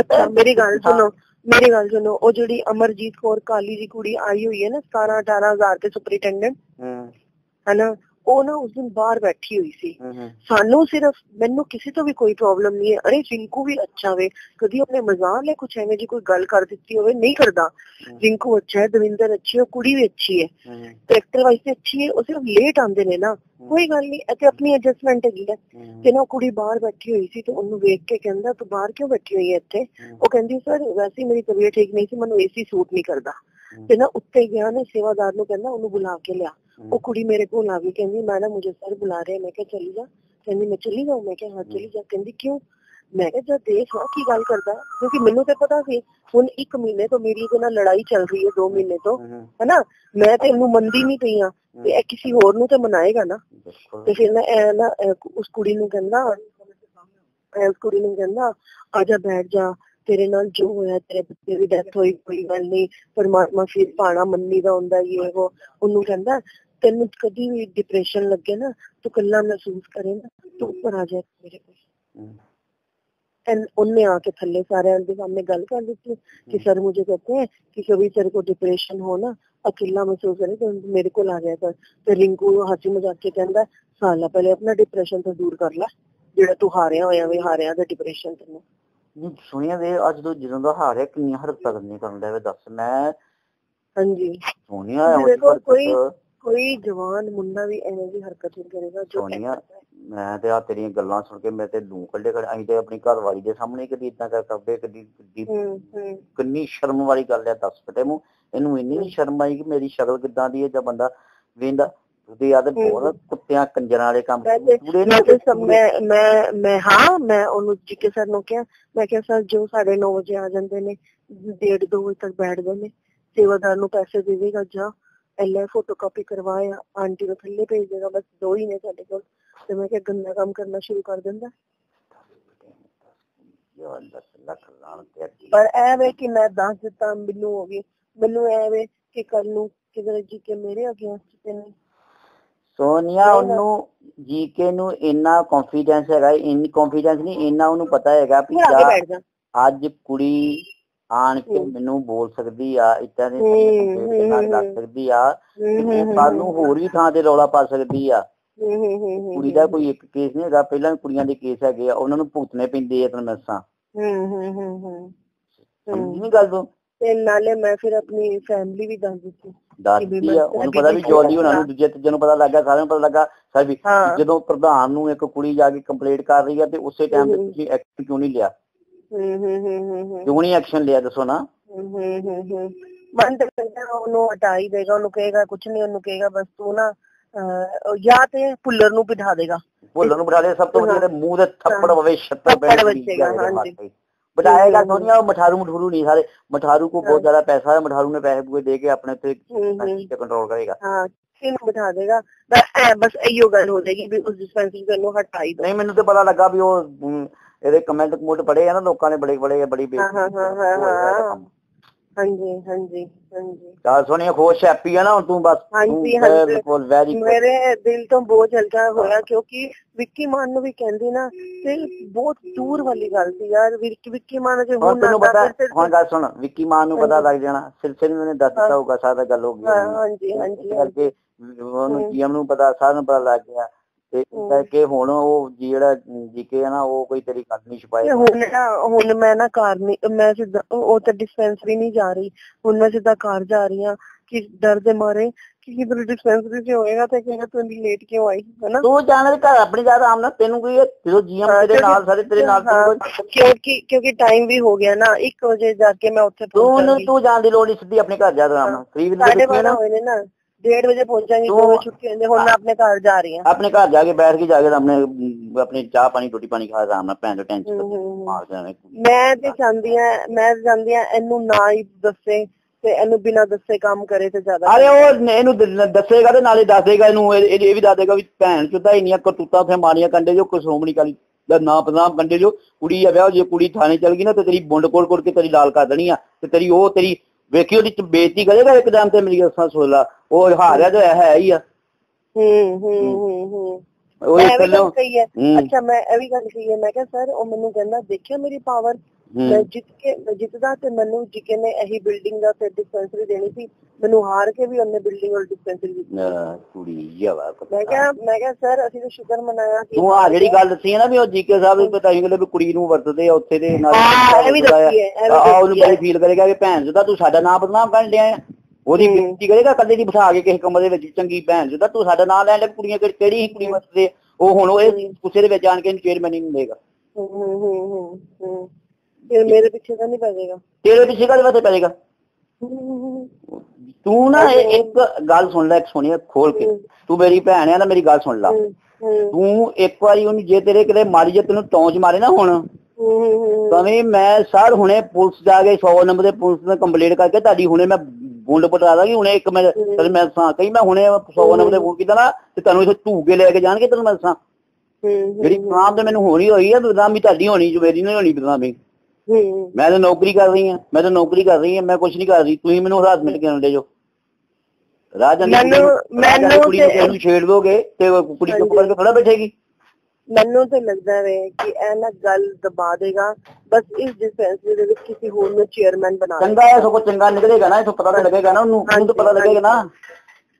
ਅੱਛਾ ਮੇਰੀ ਗੱਲ। ਸੁਣੋ ਮੇਰੀ ਗੱਲ ਸੁਣੋ ਉਹ ਜਿਹੜੀ ਅਮਰਜੀਤ ਕੌਰ ਕਾਲੀ ਦੀ ਕੁੜੀ ਆਈ ਹੋਈ ਹੈ ਨਾ 17 18000 ਤੇ ਸੁਪਰੀਟੈਂਡੈਂਟ ਹੂੰ। ਹਨਾ? ਉਹ ਨਾ ਉਸ ਦਿਨ ਬਾਹਰ ਬੈਠੀ ਹੋਈ ਸੀ। ਸਾਨੂੰ ਸਿਰਫ ਮੈਨੂੰ ਕਿਸੇ ਤੋਂ ਵੀ ਕੋਈ ਪ੍ਰੋਬਲਮ ਨਹੀਂ ਹੈ। ਅਰੇ ਰਿੰਕੂ ਵੀ ਅੱਛਾ ਵੇ। ਕਦੀ ਉਹਨੇ ਮਜ਼ਾਕ ਲੈ ਕੁਛ ਐਵੇਂ ਜੀ ਕੋਈ ਗੱਲ ਕਰ ਦਿੱਤੀ ਹੋਵੇ? ਨਹੀਂ ਕਰਦਾ। ਰਿੰਕੂ ਅੱਛਾ ਹੈ ਦਵਿੰਦਰ ਅੱਛੀ ਹੈ ਕੁੜੀ ਵੀ ਅੱਛੀ ਹੈ। ਕੈਰੈਕਟਰ ਵਾਈਜ਼ ਤੇ ਅੱਛੀ ਹੈ ਉਹ ਸਿਰਫ ਲੇਟ ਆਉਂਦੇ ਨੇ ਨਾ। ਕੋਈ ਗੱਲ ਨਹੀਂ ਇਹ ਤੇ ਆਪਣੀ ਐਡਜਸਟਮੈਂਟ ਹੈਗੀ ਹੈ। ਤੇ ਨਾ ਕੁੜੀ ਬਾਹਰ ਬੈਠੀ ਹੋਈ ਸੀ ਤੇ ਉਹਨੂੰ ਵੇਖ ਕੇ ਕਹਿੰਦਾ ਤੂੰ ਬਾਹਰ ਕਿਉਂ ਬੈਠੀ ਹੋਈ ਹੈ ਇੱਥੇ? ਉਹ ਕਹਿੰਦੀ ਸਰ ਵੈਸੇ ਮੇਰੀ ਤਬੀਅਤ ਠੀਕ ਨਹੀਂ ਸੀ ਮੈਨੂੰ ਏਸੀ ਸੂਟ ਨਹੀਂ ਕਰਦਾ। ਤੇ ਨਾ ਉੱਤੇ ਗਿਆ ਨੇ ਸੇਵਾਦਾਰ ਨੂੰ ਕਹਿੰਦਾ ਉਹਨੂੰ ਬੁਲਾ ਕੇ ਲਿਆ। ਉਹ ਕੁੜੀ ਮੇਰੇ ਕੋਲ ਆ ਗਈ ਕਹਿੰਦੀ ਮੈਡਮ ਮੁਝੇ ਸਰ ਬੁਲਾ ਰਹੇ ਮੈਂ ਕਿਹਾ ਚਲੀ ਜਾ। ਕਹਿੰਦੀ ਮੈਂ ਚਲੀ ਜਾਉਂ ਮੈਂ ਕਿਹਾ ਹਾਂ ਚਲੀ ਜਾ। ਕਹਿੰਦੀ ਕਿਉਂ? ਮੈਂ ਕਿਹਾ ਜਦ ਦੇਖ ਨਾ ਕੀ ਗੱਲ ਕਰਦਾ? ਹੈ। ਕਿਉਂਕਿ ਮੈਨੂੰ ਤੇ ਪਤਾ ਸੀ ਹੁਣ ਇੱਕ ਮਹੀਨੇ ਤੋਂ ਮੇਰੀ ਇਹਦੇ ਨਾਲ ਲੜਾਈ ਚੱਲ ਰਹੀ ਹੈ 2 ਮਹੀਨੇ ਤੋਂ ਹੂੰ ਹੈਨਾ? ਮੈਂ ਤੇ ਇਹਨੂੰ ਮੰਨਦੀ ਨਹੀਂ ਪਈ ਆ ਤੇ ਇਹ ਕਿਸੇ ਹੋਰ ਨੂੰ ਤੇ ਮਨਾਏਗਾ ਨਾ। ਤੇ ਫਿਰ ਮੈਂ ਇਹ ਨਾ ਉਸ ਕੁੜੀ ਨੂੰ ਕਹਿੰਦਾ ਇਹ ਉਸ ਕੁੜੀ ਨੂੰ ਕਹਿੰਦਾ ਆ ਜਾ ਬੈਠ ਜਾ ਤੇਰੇ ਨਾਲ ਜੋ ਹੋਇਆ ਤੇਰੇ ਬੱਚੇ ਦੀ ਡੈਥ ਹੋਈ ਕੋਈ ਗੱਲ ਨਹੀਂ ਪਰਮਾਤਮਾ ਫਿਰ ਪਾਣਾ ਮੰਨੀ ਦਾ ਹੁੰਦਾ ਇਹ ਉਹ। ਉਹਨੂੰ ਕਹਿੰਦਾ ਤੈਨੂੰ ਕਦੀ ਵੀ ਡਿਪਰੈਸ਼ਨ ਲੱਗੇ ਨਾ ਤੂੰ ਕੱਲਾ ਮਹਿਸੂਸ ਕਰੇਗਾ ਤੂੰ ਉੱਪਰ ਆ ਜਾ ਮੇਰੇ ਕੋਲ ਹੂੰ एंड उनने आके थल्ले सारे के सामने गल कर दी थी कि सर मुझे कहते हैं कि कभी तेरे को डिप्रेशन हो ना अकेला महसूस करे तो मेरे को आ जाया कर ਤੇ ਰਿੰਕੂ ਹੱਸੀ ਮਜ਼ਾਕ ਕੇ ਕਹਿੰਦਾ ਸਾਲਾ ਪਹਿਲੇ ਆਪਣਾ ਡਿਪਰੈਸ਼ਨ ਤੋਂ ਦੂਰ ਕਰ ਲੈ ਜਿਹੜਾ ਤੂੰ ਹਾਰਿਆ ਹੋਇਆ ਵੇ ਹਾਰਿਆ ਦਾ ਡਿਪਰੈਸ਼ਨ ਤੈਨੂੰ ਨਹੀਂ ਸੁਣਿਆ ਵੇ ਅੱਜ ਤੋਂ ਜਦੋਂ ਦਾ ਹਾਰਿਆ ਕਿੰਨੀਆਂ ਹਰਕਤਾਂ ਕਰਨੀਆਂ ਕਰਨ ਦਾ ਵੇ ਦੱਸ ਮੈਂ ਹਾਂਜੀ ਸੋਨੀਆ ਇਹੋ ਜਿਹੀ ਦੇਖੋ, ਹਰਕਤ- ਕੋਈ- ਕੋਈ ਜਵਾਨ ਮੁੰਡਾ ਵੀ ਐਵੇਂ ਦੀ ਹਰਕਤ ਨਹੀਂ ਕਰੇਗਾ ਜੋ ਸੋਨੀਆ ਮੈਂ ਤੇ ਆ ਤੇਰੀਆਂ ਗੱਲਾਂ ਸੁਣ ਕੇ ਮੇਰੇ ਤੇ ਲੂ ਕੱਢੇ ਖੜੇ ਅਸੀਂ ਤੇ ਆਪਣੀ ਘਰ ਵਾਲੀ ਦੇ ਸਾਹਮਣੇ ਕਦੀ ਇਦਾਂ ਕਰ ਕਰਦੇ ਕਦੀ ਕਿੰਨੀ ਸ਼ਰਮ ਵਾਲੀ ਗੱਲ ਹੈ ਦੱਸ ਫਟੇ ਮੂੰਹ। ਇਹਨੂੰ ਇੰਨੀ ਨੀ ਸ਼ਰਮ ਆਈ ਕਿ ਮੇਰੀ ਸ਼ਕਲ ਕਿੱਦਾਂ ਦੀ ਹੈ ਜਾਂ ਬੰਦਾ ਵੇਂਦਾ ਉਹਦੀ ਆਦਤ ਬਹੁਤ ਕੁੱਤਿਆਂ ਕੰਜਰਾਂ ਵਾਲੇ ਕੰਮ ਮੈਂ ਪੂਰੇ ਮੈਂ ਸਭ ਮੈਂ ਮੈਂ ਮੈਂ ਹਾਂ ਮੈਂ ਉਹਨੂੰ ਜੀਕੇ ਸਰ ਨੂੰ ਕਿਹਾ ਮੈਂ ਕਿਹਾ ਸਰ ਜੋ 9:30 ਵਜੇ ਆ ਜਾਂਦੇ ਨੇ ਡੇਢ ਦੋ ਵਜੇ ਤੱਕ ਬੈਠਦੇ ਨੇ ਸੇਵਾਦਾਰ ਨੂੰ ਪੈਸੇ ਦੇ ਦੇਗਾ ਜਾ ਐਲੇ ਫੋਟੋਕਾਪੀ ਕਰਵਾਇਆ ਆਂਟੀ ਨੂੰ ਥੱਲੇ ਭੇਜ ਦੇਗਾ ਬਸ ਦੋ ਹੀ ਨੇ ਸਾਡੇ ਕੋਲ। ਤੇ ਮੈਂ ਕਿਹਾ ਗੰਦਾ ਕੰਮ ਕਰਨਾ ਸ਼ੁਰੂ ਕਰ ਦਿੰਦਾ। ਪਰ ਐ ਵੇ ਕਿ ਮੈਂ ਦੱਸ ਦਿੱਤਾ ਮੈਨੂੰ ਹੋ ਗਈ। ਮੈਨੂੰ ਐ ਵੇ ਕਿ ਕੱਲ ਨੂੰ ਕਿਧਰ ਜੀ ਕੇ ਮੇਰੇ ਅਗੇਂਸਟ ਤੇ ਨਹੀਂ ਸੋਨੀਆ ਉਹਨੂੰ ਜੀਕੇ ਨੂੰ ਇੰਨਾ ਕੌਨਫੀਡੈਂਸ ਹੈਗਾ ਇੰਨੀ ਕੌਨਫੀਡੈਂਸ ਨਹੀਂ ਇੰਨਾ ਉਹਨੂੰ ਪਤਾ ਹੈਗਾ ਕੇ ਅੱਜ ਕੁੜੀ ਆਣ ਕੇ। ਮੈਨੂੰ ਬੋਲ ਸਕਦੀ ਆ ਇਦਾਂ ਦੇ ਕੰਪਲੇਂਟ ਨਾਲ ਸਕਦੀ ਆ ਕੱਲ ਨੂੰ ਹੋਰ ਵੀ ਥਾਂ ਤੇ ਰੌਲਾ ਪਾ ਸਕਦੀ ਆ। ਕੁੜੀ ਦਾ ਕੋਈ ਇੱਕ ਕੇਸ ਨਹੀਂ ਹੈਗਾ ਪਹਿਲਾਂ ਵੀ ਕੁੜੀਆਂ ਦੇ ਕੇਸ ਹੈਗੇ ਆ ਉਹਨਾਂ ਨੂੰ ਭੁਗਤਣੇ ਪੈਂਦੇ ਆ ਮੈਂ ਦੱਸਾਂ ਹੂੰ ਹੂੰ ਹੂੰ ਹੂੰ। ਸਮਝੀ ਗੱਲ ਤੂੰ? ਤੇ ਨਾਲੇ ਮੈਂ ਫਿਰ ਆਪਣੀ ਫੈਮਿਲੀ ਵੀ ਦੱਸ ਦਿੱਤੀ ਦੱਸਦੀ ਆ ਉਹਨੂੰ ਪਤਾ ਵੀ ਜੋਲੀ ਉਹਨਾਂ ਨੂੰ ਦੂਜੇ ਤੀਜੇ ਨੂੰ ਪਤਾ ਲੱਗਾ ਸਾਰਿਆਂ ਨੂੰ ਪਤਾ ਲੱਗਾ ਹਾਂ। ਜਦੋਂ ਪ੍ਰਧਾਨ ਨੂੰ ਇੱਕ ਕੁੜੀ ਜਾ ਕੇ ਕੰਪਲੇਂਟ ਕਰ ਰਹੀ ਆ ਤੇ ਉਸੇ ਟਾਈਮ ਤੇ। ਤੁਸੀਂ ਐਕਸ਼ਨ ਕਿਉਂ ਨਹੀਂ ਲਿਆ? ਕਿਉਂ ਨਹੀਂ ਐਕਸ਼ਨ ਲਿਆ ਦੱਸੋ ਨਾ। ਹੂੰ ਹੂੰ ਹੂੰ ਮਨ ਤੇ ਕਹਿੰਦਾ ਉਹਨੂੰ ਹਟਾ ਹੀ ਦੇਗਾ ਉਹਨੂੰ ਕਹੇਗਾ ਕੁਝ ਨਹੀਂ ਉਹਨੂੰ ਕਹੇਗਾ ਬਸ ਤੂੰ ਨਾ ਜਾਂ ਤੇ ਪੁੱਲਰ ਨੂੰ ਬਿਠਾ ਦੇਗਾ। ਭੁੱਲਣ ਨੂੰ ਬਿਠਾ ਲਿਆ ਸਭ ਤੋਂ ਵਧੀਆ ਮੂੰਹ ਦੇ ਥੱਪੜ। ਪਵੇ ਛੱਤਰ। ਬਿਠਾਏਗਾ ਹਮ। ਸੋਨੀਆ ਉਹ ਮਠਾਰੂ ਮਠੂਰੂ ਨਹੀਂ ਸਾਰੇ। ਮਠਾਰੂ ਕੋ। ਬਹੁਤ ਜ਼ਿਆਦਾ ਪੈਸਾ ਹੈ ਮਠਾਰੂ ਨੇ ਪੈਸੇ ਪੂਏ ਦੇ ਕੇ ਆਪਣੇ ਤੇ ਕੰਟਰੋਲ ਕਰੇਗਾ। ਹਾਂ ਇਹਨੂੰ ਬਿਠਾ ਦੇਗਾ। ਬਸ ਇਹੋ ਗੱਲ ਹੋ ਜਾਏਗੀ ਵੀ ਉਸ ਡਿਸਪੈਂਸਰੀ ਤੋਂ ਹਟਾਈ ਦੋ। ਨਹੀਂ ਮੈਨੂੰ ਤੇ ਪਤਾ ਲੱਗਾ ਵੀ ਉਹ ਇਹਦੇ ਕਮੈਂਟ ਕਮੂਟ ਪੜੇ ਆ ਨਾ ਲੋਕਾਂ ਨੇ ਬੜੇ ਬੜੇ ਬੜੀ ਹਾਂ, ਹਾਂ, ਹਾਂ, ਹਾਂ, ਹਾਂ। ਹਾਂਜੀ ਹਾਂਜੀ ਹਾਂਜੀ ਸੋਨੀਆ ਖੁਸ਼ ਹੈਪੀ ਆ ਨਾ ਹੁਣ ਤੂੰ ਬਸ ਹਾਂਜੀ, ਤੂੰ ਹਾਂਜੀ। ਮੇਰੇ ਦਿਲ ਤੋਂ ਬੋਝ ਹਲਕਾ ਹੋਇਆ ਕਿਉਂਕਿ ਵਿੱਕੀ ਮਾਨ ਨੂੰ ਵੀ ਕਹਿੰਦੀ ਨਾ ਤੇ ਬਹੁਤ ਦੂਰ ਵਾਲੀ ਗੱਲ ਸੀ ਯਾਰ ਵਿੱਕੀ ਵਿੱਕੀ ਮਾਨ ਜੇ ਹੁਣ ਤੈਨੂੰ ਨਾ ਪਤਾ ਹੁਣ ਗੱਲ ਸੁਣ ਵਿੱਕੀ ਮਾਨ ਨੂੰ ਪਤਾ ਲੱਗ ਜਾਣਾ ਸਿਲਸਿਲੇ ਨੇ ਦੱਸ ਦਿੱਤਾ ਹਾਂ। ਹੋਊਗਾ ਸਾਰਾ ਗੱਲ ਹੋ ਗਈ ਹਾਂ। ਹਾਂਜੀ ਹਾਂਜੀ ਕਰਕੇ ਉਹਨੂੰ। ਜੀਐਮ ਨੂੰ ਪਤਾ ਸਾਰਿਆਂ ਨੂੰ ਪਤਾ ਲੱਗ ਗਿਆ ਤੇ ਇਸ। ਕਰਕੇ ਹੁਣ ਉਹ ਜਿਹੜਾ ਜੀਕੇ ਆ ਨਾ ਉਹ ਕੋਈ ਤੇਰੀ ਗੱਲ ਨਹੀਂ ਤੇ ਛੁਪਾਏਗਾ ਹੁਣ ਨਾ ਹੁਣ ਮੈਂ ਨਾ ਘਰ ਨਹੀਂ ਮੈਂ ਸਿੱਧਾ ਉਹ ਤਾਂ ਡਿਸਪੈਂਸਰੀ ਨਹੀਂ ਜਾ ਰਹੀ। ਹੁਣ ਮੈਂ ਸਿੱਧਾ ਘਰ ਜਾ ਰਹੀ ਹਾਂ ਕਿ ਡਰ ਦੇ ਮਾਰੇ ਕਿ ਕਿਧਰ ਡਿਸਪੈਂਸਰੀ ਚ ਹੋਏਗਾ ਤੇ ਕਹੇਗਾ ਤੂੰ ਇੰਨੀ ਲੇਟ ਕਿਉਂ ਆਈ ਹੈਨਾ? ਤੂੰ ਜਾਣ ਦੇ ਘਰ ਆਪਣੀ ਜ਼ਿਆਦਾ ਆਮ ਨਾ ਤੈਨੂੰ ਕੋਈ ਜਦੋਂ ਜੀਐਮ ਤੇਰੇ ਨਾਲ ਸਾਰੇ ਤੇਰੇ ਨਾਲ ਕਿਉਂਕਿ ਕਿਉਂਕਿ ਟਾਈਮ ਵੀ ਹੋ ਗਿਆ ਨਾ 1 ਵਜੇ ਜਾ ਕੇ ਮੈਂ ਉੱਥੇ ਤੂੰ ਤੂੰ ਜਾਣ ਦੀ ਲੋੜ ਨਹੀਂ ਸਿੱਧੀ ਆਪਣੇ ਘਰ ਜਾ ਆਰਾਮ ਨਾਲ। ਫ੍ਰੀ ਵੀ ਬਾਰਾਂ ਹੋਏ ਨੇ ਨਾ। 1:30 ਵਜੇ ਪਹੁੰਚਾਂਗੀ ਤੂੰ- ਦੋ ਵਜੇ ਛੁੱਟੀ ਹੁੰਦੀ ਹੁਣ ਮੈਂ ਆਪਣੇ ਘਰ ਜਾ ਰਹੀ ਹਾਂ। ਆਪਣੇ ਘਰ ਜਾ ਕੇ ਬੈਠ ਕੇ ਜਾ ਕੇ ਆਪਣੇ ਆਪਣੇ ਚਾਹ ਪਾਣੀ ਰੋਟੀ ਪਾਣੀ ਖਾ ਆਰਾਮ ਨਾਲ ਭੈਣ ਟੈਨਸ਼ਨ ਹਮ। ਮਾਰ ਜਾਣੇ ਮੈਂ ਤੇ ਚਾਹੁੰਦੀ ਆ ਮੈਂ ਚਾਹੁੰਦੀ ਆ ਇਹਨੂੰ ਨਾ ਹੀ ਦੱਸੇ ਤੇ ਇਹਨੂੰ ਬਿਨਾਂ ਦੱਸੇ ਕੰਮ ਕਰੇ ਤੇ ਜ਼ਿਆਦਾ ਅਰੇ ਉਹ ਇਹਨੂੰ ਦ- ਦੱਸੇਗਾ ਤੇ ਨਾਲੇ ਦੱਸ ਦੇਗਾ ਇਹਨੂੰ ਇਹ ਵੀ ਦੱਸ ਦੇਗਾ ਵੀ ਭੈਣ ਚੁੱਦਾ ਇੰਨੀਆਂ ਕਰਤੂਤਾਂ ਉੱਥੇ ਮਾਰੀਆਂ ਕੰਡੇ ਜੋ ਕੁਛ ਹੋਮਣੀ ਕਾਲੀ ਦਾ ਨਾਂ ਪਨਾਮ ਕੰਡੇ ਜੋ ਕੁੜੀ ਆ ਵਿਆਹ ਜੇ ਕੁੜੀ ਥਾਣੇ ਚਲ ਗਈ ਨਾ ਤੇ ਤੇਰੀ ਬੁੰਡ ਕੋਲ ਕੋਲ ਕੇ ਤੇਰੀ ਲਾਲ ਕਰ ਦੇਣੀ ਆ ਤੇ ਤੇਰੀ ਉਹ ਤੇਰੀ ਵੇਖੀ ਉਹਦੀ ਚ ਬੇਇੱਜ਼ਤੀ ਕਰੇਗਾ ਇੱਕਦਮ ਤੇ ਮੇਰੀ ਅਸਾਂ ਸੋਲਾ ਉਹ ਹਾਰਿਆ ਜੋ ਹੈ ਹੀ ਆ। ਹੂੰ ਹੂੰ ਹੂੰ। ਹੂੰ ਉਹ ਗੱਲ ਗੱਲੋਂ ਹੈ। ਹੂੰ। ਅੱਛਾ ਮੈਂ ਇਹ ਵੀ ਗੱਲ ਕਹੀ ਹੈ। ਮੈਂ ਕਿਹਾ ਸਰ ਉਹ ਮੈਨੂੰ ਕਹਿੰਦਾ ਦੇਖਿਆ ਮੇਰੀ ਪਾਵਰ ਹੂੰ। ਮੈਂ ਜਿੱਤ ਕੇ ਮੈਂ ਜਿੱਤਦਾ ਤੇ ਮੈਨੂੰ ਜਿਕੇ ਨੇ ਇਹੀ ਬਿਲਡਿੰਗ ਦਾ ਤੇ ਡਿਸਪੈਂਸਰੀ ਦੇਣੀ ਸੀ। ਮੈਨੂੰ ਹਾਰ ਕੇ ਵੀ ਉਹਨੇ ਬਿਲਡਿੰਗ ਔਰ ਡਿਸਪੈਂਸਰੀ ਦਿੱਤੀ। ਅਹ ਕੁੜੀ ਜਵਾ ਮੈਂ ਕਿਹਾ ਮੈਂ ਕਿਹਾ ਸਰ ਅਸੀਂ ਤਾਂ ਸ਼ੁਕਰ ਮਨਾਇਆ ਕਿ ਤੂੰ ਆ ਜਿਹੜੀ ਗੱਲ ਦੱਸੀ ਹੈ ਨਾ ਵੀ ਉਹ ਜੀਕੇ ਸਾਹਿਬ ਨੂੰ ਪਤਾ ਨਹੀਂ ਵੀ ਕੁੜੀ ਨੂੰ ਵਰਤਦੇ ਆ ਉੱਥੇ ਦੇ ਨਾਲ ਹਾਂ, ਇਹ ਵੀ ਦੱਸੀ ਹੈ, ਇਹ ਵੀ ਆ ਉਹਨੂੰ ਹੈ। ਬੜੀ ਫੀਲ ਕਰੇਗਾ ਕਿ ਭੈਣ ਜਦਾ ਤੂੰ ਸਾਡਾ ਨਾਮ ਬਦਨਾਮ ਕਰਨ ਡਿਆ ਆ। ਉਹਦੀ। ਬੇਇੱਜ਼ਤੀ ਕਰੇਗਾ ਕੱਲੇ ਦੀ ਬਿਠਾ ਕੇ ਕਿਸੇ ਕਮਰੇ ਵਿੱਚ ਚੰਗੀ ਭੈਣ ਜਦਾ ਤੂੰ ਸਾਡਾ ਨਾਮ ਲੈਣ ਲੱਗ ਕੁੜੀਆਂ ਕਿਹੜੀ- ਹੀ ਕੁੜੀ ਆ? ਉਹ ਹੁਣ ਉਹ ਗੁੱਸੇ ਦੇ ਵਿੱਚ ਆਣ ਕੇ ਚੇਅਰਮੈਨ ਨਹੀਂ ਮਿਲੇਗਾ ਹੂੰ ਹੂੰ ਹੂੰ ਫਿਰ ਮੇਰੇ ਪਿੱਛੇ ਤਾਂ ਨਹੀਂ ਪੈ ਜਾਏਗਾ ਤੇਰੇ ਪਿੱਛੇ ਕਦੇ ਵਾਸਤੇ ਤੂੰ ਨਾ ਇਹ ਇੱਕ ਗੱਲ ਸੁਣ ਲੈ ਇੱਕ ਸੁਣੀਏ ਖੋਲ ਕੇ। ਤੂੰ ਮੇਰੀ ਭੈਣ ਆ ਨਾ ਮੇਰੀ ਗੱਲ ਸੁਣ ਲੈ। ਤੂੰ ਇੱਕ ਵਾਰੀ ਉਹਨੂੰ ਜੇ ਤੇਰੇ ਕਿਤੇ ਮਾਰੀ ਜੇ ਤੈਨੂੰ ਟੌਂਚ ਮਾਰੇ ਨਾ ਹੁਣ ਹੂੰ ਕਵੇਂ ਮੈਂ ਸਰ ਹੁਣੇ ਪੁਲਿਸ ਜਾ ਕੇ 100 ਨੰਬਰ ਦੇ ਪੁਲਿਸ ਨੇ ਕੰਪਲੇਂਟ ਕਰਕੇ ਤੁਹਾਡੀ ਹੁਣੇ ਮੈਂ ਬੁੰਡ ਪਟਾ ਦਾਂਗੀ ਹੁਣੇ ਇੱਕ ਮੈਂ ਤੈਨੂੰ ਮੈਂ ਦੱਸਾਂ ਕਈ ਮੈਂ ਹੁਣੇ 100 ਨੰਬਰ ਦੇ ਫੋਨ ਕੀਤਾ ਨਾ ਤੇ ਤੁਹਾਨੂੰ ਇੱਥੇ ਧੂ ਕੇ ਲੈ ਕੇ ਜਾਣਗੇ ਤੈਨੂੰ ਮੈਂ ਦੱਸਾਂ। ਜਿਹੜੀ ਬਦਨਾਮ ਤੇ ਮੈਨੂੰ ਹੋਣੀ ਹੋਈ ਹੈ ਬਦਨਾਮੀ ਤੁਹਾਡੀ ਹੋਣੀ ਜੋ ਮੇਰੀ ਨਹੀਂ ਹੋਣੀ ਬਦਨਾਮੀ। ਮੈਂ ਤਾਂ ਨੌਕਰੀ ਕਰ ਰਹੀ ਹਾਂ ਮੈਂ ਤਾਂ ਨੌਕਰੀ ਕਰ ਰਹੀ ਹਾਂ ਮੈਂ ਕੁਝ ਨਹੀਂ ਕਰ ਰਹੀ ਤੁਸੀਂ ਮੈਨੂੰ ਹਰਾਸ ਮਿਲ ਕੇ ਆਉਂਦੇ ਜੋ। ਰਾਜਨ ਮੈਨੂੰ- ਮੈਨੂੰ ਕੁੜੀ ਨੂੰ ਛੇੜ ਦੋਗੇ ਤੇ ਕੁੜੀ ਚੁੱਪ ਕਰਕੇ ਥੋੜਾ ਬੈਠੇਗੀ। ਮੈਨੂੰ ਤਾਂ ਲੱਗਦਾ ਹੈ ਕਿ ਇਹ ਨਾ ਗੱਲ ਦਬਾ ਦੇਗਾ। ਬਸ ਇਸ ਡਿਸਪੈਂਸਰੀ ਦੇ ਵਿੱਚ ਕਿਸੇ ਹੋਰ ਨੂੰ ਚੇਅਰਮੈਨ ਬਣਾ ਚੰਗਾ ਹੈ ਸਗੋਂ ਚੰਗਾ ਨਿਕਲੇਗਾ ਨਾ ਇਥੋਂ ਪਤਾ ਤਾਂ ਲੱਗੇਗਾ ਨਾ ਉਹਨੂੰ ਉਹਨੂੰ ਤਾਂ ਪਤਾ ਲੱਗੇਗਾ ਨਾ।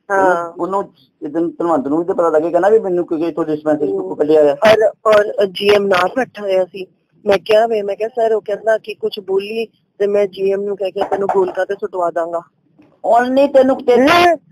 ਹਾਂ ਉਹਨੂੰ ਇਦਨ ਧਨਵੰਤ ਨੂੰ ਵੀ ਤਾਂ ਪਤਾ ਲੱਗੇਗਾ ਨਾ ਵੀ ਮੈਨੂੰ ਕਿਉਂਕਿ ਇਥੋਂ ਡਿਸਪੈਂਸਰੀ ਤੋਂ ਕੱਢਿਆ ਗਿਆ ਔਰ ਔਰ ਜੀਐਮ ਨਾਲ ਬੈਠਾ ਹੋਇਆ ਸੀ। ਮੈਂ ਕਿਹਾ ਵੇ ਮੈਂ ਕਿਹਾ ਸਰ ਉਹ ਕਹਿੰਦਾ ਕਿ ਕੁਝ ਬੋਲੀ ਤੇ ਮੈਂ ਜੀਐਮ ਨੂੰ ਕਹਿ ਕੇ ਤੈਨੂੰ ਗੋਲਕਾ ਤੇ ਸੁਟਵਾ ਦਾਂਗਾ। ਓਨਲੀ ਤੈਨੂੰ ਤੇ-?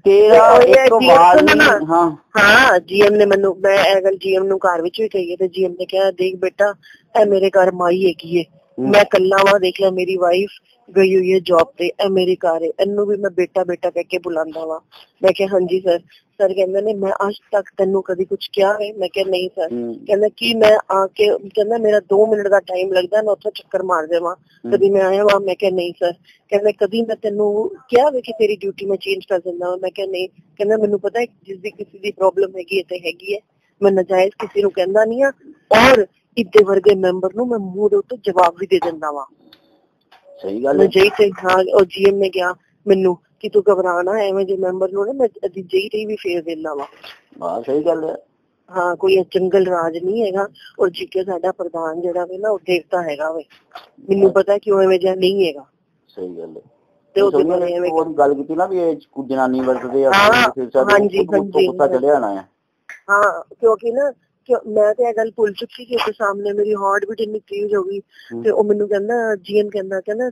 ਤੇਰਾ ਇੱਕ। ਨਹੀਂ ਹਾਂ ਹਾਂ ਜੀਐਮ ਨੇ ਮੈਨੂੰ ਮੈਂ ਇਹ ਗੱਲ ਜੀਐਮ ਨੂੰ ਘਰ ਵਿੱਚ ਵੀ ਕਹੀ ਹੈ ਤੇ ਜੀਐਮ ਨੇ ਕਿਹਾ ਦੇਖ ਬੇਟਾ ਇਹ ਮੇਰੇ ਘਰ ਮਾਈ ਹੈਗੀ ਏ ਮੈਂ ਕੱਲਾ ਵਾਂ ਦੇਖ ਲੈ ਮੇਰੀ ਵਾਈਫ ਗਈ ਹੋਈ ਹੈ ਜੌਬ ਤੇ ਘਰ ਹੈ। ਇਹਨੂੰ ਵੀ ਮੈਂ ਬੇਟਾ ਬੇਟਾ ਕਹਿ ਕੇ ਬੁਲਾਉਂਦਾ ਵਾਂ। ਮੈਂ ਕਿਹਾ ਹਾਂਜੀ ਸਰ ਸਰ ਕਹਿੰਦੇ ਨੇ ਮੈਂ ਅੱਜ ਤੱਕ ਤੈਨੂੰ ਕਦੀ ਕੁਝ ਕਿਹਾ ਹੈ ਮੈਂ ਕਿਹਾ ਨਹੀਂ ਸਰ। ਕਹਿੰਦਾ ਕਿ ਮੈਂ ਆ ਕੇ ਕਹਿੰਦਾ ਮੇਰਾ 2 ਮਿੰਟ ਦਾ ਟਾਈਮ ਲੱਗਦਾ ਮੈਂ ਉੱਥੇ ਚੱਕਰ ਮਾਰ ਜਾਵਾਂ ਕਦੀ ਮੈਂ ਆਇਆ ਵਾਂ ਮੈਂ ਕਿਹਾ ਨਹੀਂ ਸਰ ਕਹਿੰਦਾ ਕਦੀ ਮੈਂ ਤੈਨੂੰ ਕਿਹਾ ਵੇ ਕਿ ਤੇਰੀ ਡਿਊਟੀ ਮੈਂ ਚੇਂਜ ਕਰ ਦਿੰਦਾ ਵਾਂ। ਮੈਂ ਕਿਹਾ ਨਹੀਂ। ਕਹਿੰਦਾ ਮੈਨੂੰ ਪਤਾ ਹੈ ਜਿਸ ਦੀ ਕਿਸੇ ਦੀ ਪ੍ਰੋਬਲਮ ਹੈਗੀ ਹੈ ਤੇ ਹੈਗੀ ਹੈ। ਮੈਂ ਨਜਾਇਜ਼ ਕਿਸੇ ਨੂੰ ਕਹਿੰਦਾ ਨਹੀਂ ਆ। ਔਰ ਇੱਦੇ ਵਰਗੇ ਮੈਂਬਰ ਨੂੰ ਮੈਂ ਮੂੰਹ ਦੇ ਉੱਤੇ ਜਵਾਬ ਵੀ ਦੇ ਦਿੰਦਾ ਵਾਂ। ਸਹੀ ਗੱਲ ਹੈ। ਜਈ ਤੇ ਹਾਂ ਉਹ ਜੀਐਮ ਨੇ ਕਿਹਾ ਮੈਨੂੰ ਕਿ ਤੂੰ ਘਬਰਾਣਾ ਐਵੇਂ ਜੇ ਮੈਂਬਰ ਨੂੰ ਨਾ ਮੈਂ ਜਈ ਤੇ ਵੀ ਫੇਰ ਦਿੰਦਾ ਵਾਂ। ਹਾਂ ਸਹੀ ਗੱਲ ਹੈ। ਹਾਂ ਕੋਈ ਜੰਗਲ ਰਾਜ ਨਹੀਂ ਹੈਗਾ ਔਰ ਜੀਕੇ ਸਾਡਾ ਪ੍ਰਧਾਨ ਜਿਹੜਾ ਵੇ ਨਾ ਉਹ ਦੇਵਤਾ ਹੈਗਾ ਵੇ। ਮੈਨੂੰ ਪਤਾ ਕਿ ਉਹ ਐਵੇਂ ਜਿਹਾ ਨਹੀਂ ਹੈਗਾ। ਸਹੀ ਗੱਲ ਹੈ। ਤੇ ਉਹਦੇ ਸੋਨੀਆ ਬਾਰੇ ਨੇ ਐਵੇਂ ਉਹ ਗੱਲ ਕੀਤੀ ਨਾ ਵੀ ਇਹ ਜਨਾਨੀ ਵਰਤਦੇ ਆ ਫਿਰ ਸਾਡੇ ਹਾਂਜੀ, ਉੱਤੋਂ ਹਾਂਜੀ, ਗੁੱਸਾ ਚੜਿਆ ਨਾ ਹਾਂ ਕਿਉਂਕਿ ਨਾ ਕਿ ਮੈਂ ਤੇ ਇਹ ਗੱਲ ਭੁੱਲ ਚੁੱਕੀ ਕਿ ਉਹਦੇ ਸਾਹਮਣੇ ਮੇਰੀ ਹਾਰਟ ਬੀਟ ਇੰਨੀ ਤੇਜ਼ ਹੋ ਗਈ। ਤੇ ਉਹ ਮੈਨੂੰ ਕਹਿੰਦਾ ਜੀਐਨ ਕਹਿੰਦਾ ਕਹਿੰਦਾ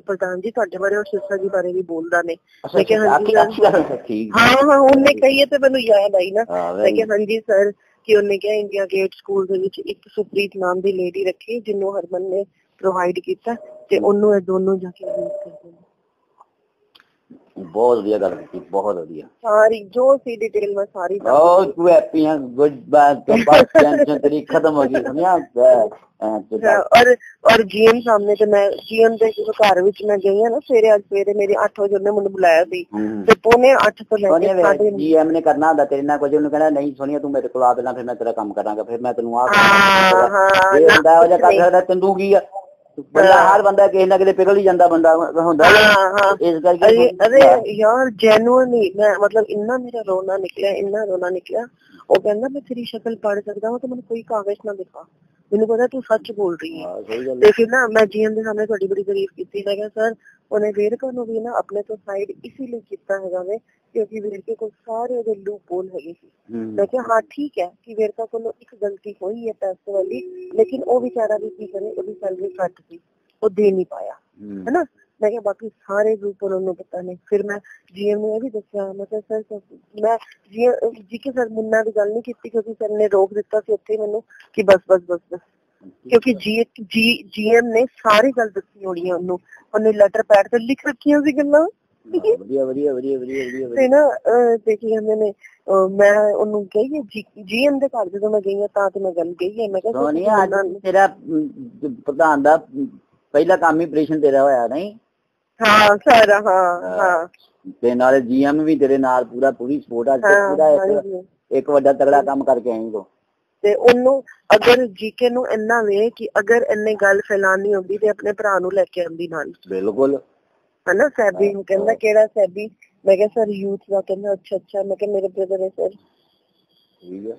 ਪ੍ਰਧਾਨ ਜੀ ਤੁਹਾਡੇ ਬਾਰੇ ਔਰ ਸਿਸਟਰ ਜੀ ਬਾਰੇ ਵੀ ਬੋਲਦਾ ਨੇ। ਮੈਂ ਕਿਹਾ ਹਾਂਜੀ ਅੱਛੀ ਅੱਛੀ ਗੱਲ ਹੈ, ਠੀਕ ਹਾਂ। ਹਾਂ ਉਹਨੇ ਕਹੀ ਹੈ ਤੇ ਮੈਨੂੰ ਯਾਦ ਆਈ ਨਾ। ਮੈਂ ਕਿਹਾ ਹਾਂਜੀ ਸਰ ਕਿ ਉਹਨੇ ਕਿਹਾ ਇੰਡੀਆ ਗੇਟ ਸਕੂਲ ਦੇ ਵਿੱਚ ਇੱਕ ਸੁਪ੍ਰੀਤ ਨਾਮ ਦੀ ਲੇਡੀ ਰੱਖੀ ਜਿਹਨੂੰ ਹਰਮਨ ਨੇ ਪ੍ਰੋਵਾਈਡ ਕੀਤਾ ਤੇ ਉਹਨੂੰ ਇਹ ਦੋਨੋਂ ਜਾ ਕੇ ਯੂਜ਼ ਕਰਦੇ ਨੇ। ਬਹੁਤ ਵਧੀਆ ਗੱਲ ਕੀਤੀ ਬਹੁਤ ਵਧੀਆ। ਸਾਰੀ ਜੋ ਸੀ ਡਿਟੇਲ ਮੈਂ ਸਾਰੀ ਦੱਸ ਉਹ ਤੂੰ ਹੈਪੀ ਹੈ ਗੁੱਡ ਬਾਤ ਤੋਂ ਬਾਅਦ ਟੈਨਸ਼ਨ ਤੇਰੀ ਖਤਮ ਹੋ ਗਈ ਸਮਝਿਆ ਹਾਂ, ਔਰ ਔਰ ਜੀਐਮ ਸਾਹਮਣੇ ਤੇ ਮੈਂ ਜੀਐਮ ਦੇ ਜਦੋਂ ਘਰ ਵਿੱਚ ਮੈਂ ਗਈ ਆ ਨਾ ਸਵੇਰੇ ਅੱਜ ਸਵੇਰੇ ਮੇਰੀ 8 ਵਜੇ ਉਹਨੇ ਮੈਨੂੰ ਬੁਲਾਇਆ ਸੀ। ਤੇ ਪੌਣੇ 8 ਤੋਂ ਲੈ ਕੇ ਸਾਢੇ ਜੀਐਮ ਨੇ ਕਰਨਾ ਹੁੰਦਾ ਤੇਰੇ ਨਾਲ ਕੁਝ ਉਹਨੂੰ ਕਹਿੰਦਾ ਨਹੀਂ ਸੋਨੀਆ ਤੂੰ ਮੇਰੇ ਕੋਲ ਆ ਪਹਿਲਾਂ ਫਿਰ ਮੈਂ ਤੇਰਾ ਕੰਮ ਕਰਾਂਗਾ ਫਿਰ ਮੈਂ ਤੈਨੂੰ ਆ ਹਾਂ ਹਾਂ ਇਹ ਹੁੰਦਾ ਉਹ ਜਿਹਾ ਕਰ ਸਕਦਾ ਕੀ ਆ। ਬੰਦਾ ਹਰ ਬੰਦਾ ਕਿਸੇ ਨਾ ਕਿਤੇ ਪਿਘਲ ਹੀ ਜਾਂਦਾ ਬੰਦਾ ਹੁੰਦਾ। ਇਸ ਕਰਕੇ ਅਰੇ ਯਾਰ ਜੈਨੂਅਲੀ ਮੈਂ ਮਤਲਬ ਇੰਨਾ ਮੇਰਾ ਰੋਣਾ ਨਿਕਲਿਆ ਇੰਨਾ ਰੋਣਾ ਨਿਕਲਿਆ। ਉਹ ਕਹਿੰਦਾ ਮੈਂ ਤੇਰੀ ਸ਼ਕਲ ਪੜ ਸਕਦਾ ਹਾਂ ਤਾਂ ਮੈਨੂੰ ਕੋਈ ਕਾਗਜ਼ ਨਾ ਦਿਖਾ। ਮੈਨੂੰ ਪਤਾ ਤੂੰ ਸੱਚ ਬੋਲ ਰਹੀ ਹੈ। ਤੇ ਫਿਰ ਨਾ ਮੈਂ ਜੀਐਮ ਦੇ ਸਾਹਮਣੇ ਤੁਹਾਡੀ ਬੜੀ ਤਾਰੀਫ ਕੀਤੀ। ਮੈਂ ਕਿਹਾ ਸਰ ਉਹਨੇ ਵੇਰਕਾ ਨੂੰ ਵੀ ਨਾ ਆਪਣੇ ਤੋਂ ਸਾਈਡ ਇਸੇ ਲਈ ਕੀਤਾ ਹੈਗਾ ਵੇ ਕਿਉਂਕਿ ਵੇਰਕੇ ਕੋਲ ਸਾਰੇ ਉਹਦੇ ਲੂਪ ਹੋਲ ਹੈਗੇ ਸੀ। ਮੈਂ ਕਿਹਾ ਹਾਂ ਠੀਕ ਹੈ ਕਿ ਵੇਰਕਾ ਕੋਲੋਂ ਇੱਕ ਗਲਤੀ ਹੋਈ ਹੈ ਪੈਸੇ ਵਾਲੀ ਲੇਕਿਨ ਉਹ ਵਿਚਾਰਾ ਵੀ ਕੀ ਕਰੇ ਉਹਦੀ ਸੈਲਰੀ ਘੱਟ ਸੀ ਉਹ ਦੇ ਨਹੀਂ ਪਾਇਆ। ਹੈਨਾ? ਮੈਂ ਕਿਹਾ ਬਾਕੀ ਸਾਰੇ ਗਰੁੱਪ ਨੂੰ ਪਤਾ ਨਹੀਂ ਫਿਰ ਮੈਂ ਜੀਐਮ ਨੂੰ ਇਹ ਵੀ ਦੱਸਿਆ ਮੈਂ ਕਿਹਾ ਸਰ ਮੈਂ ਜੀ ਕੇ ਸਰ ਮੁੰਨਾ ਦੀ ਗੱਲ ਨਹੀਂ ਕੀਤੀ ਕਿਉਂਕਿ ਸਰ ਨੇ ਰੋਕ ਦਿੱਤਾ ਸੀ ਉੱਥੇ ਮੈਨੂੰ ਕਿ ਬਸ ਬਸ ਬਸ ਬਸ। ਕਿਉਂਕਿ ਜੀ ਜੀ ਜੀਐਮ ਨੇ ਸਾਰੀ ਗੱਲ ਦੱਸੀ ਹੋਣੀ ਹੈ ਉਹਨੂੰ। ਉਹਨੇ ਲੈਟਰ ਪੈਡ ਤੇ ਲਿਖ ਰੱਖੀਆਂ ਸੀ ਗੱਲਾਂ। ਵਧੀਆ ਵਧੀਆ ਵਧੀਆ ਵਧੀਆ ਤੇ ਨਾ ਕੀ ਕਹਿੰਦੇ ਨੇ ਮੈਂ ਉਹਨੂੰ ਕਹੀ ਜੀਐਮ ਦੇ ਘਰ ਜਦੋਂ ਮੈਂ ਗਈ ਤਾਂ ਤੇ ਮੈਂ ਗੱਲ ਕਹੀ ਹੈ ਮੈਂ ਕਿਹਾ ਸੋਨੀਆ ਅੱਜ ਤੇਰਾ ਪ੍ਰਧਾਨ ਦਾ ਪਹਿਲਾ ਕੰਮ ਹੀ ਆਪਰੇਸ਼ਨ ਤੇਰਾ ਹੋਇਆ ਨਹੀਂ? ਹਾਂ ਸਰ ਹਾਂ ਹਾਂ। ਤੇ ਨਾਲੇ ਜੀਐਮ ਵੀ ਤੇਰੇ ਨਾਲ ਪੂਰਾ ਪੂਰੀ ਸਪੋਰਟ ਆ ਪੂਰਾ। ਇੱਕ ਵੱਡਾ ਤਗੜਾ ਕੰਮ ਕਰਕੇ ਆਈ ਤੂੰ ਤੇ ਉਹਨੂੰ ਅਗਰ ਜੀਕੇ ਨੂੰ ਇੰਨਾ ਵੇ ਕਿ ਅਗਰ ਇੰਨੇ ਗੱਲ ਫੈਲਾਣੀ ਹੁੰਦੀ ਤੇ ਆਪਣੇ ਭਰਾ ਨੂੰ ਲੈ ਕੇ ਆਉਂਦੀ ਨਾਲ। ਬਿਲਕੁਲ। ਹਨਾ ਸੈਬੀ ਨੂੰ ਕਹਿੰਦਾ ਕਿਹੜਾ ਸੈਬੀ? ਮੈਂ ਕਿਹਾ ਸਰ ਯੂਥ ਦਾ। ਕਹਿੰਦਾ ਅੱਛਾ ਅੱਛਾ। ਮੈਂ ਕਿਹਾ ਮੇਰੇ ਬ੍ਰਦਰ ਹੈ ਸਰ। ਠੀਕ ਹੈ।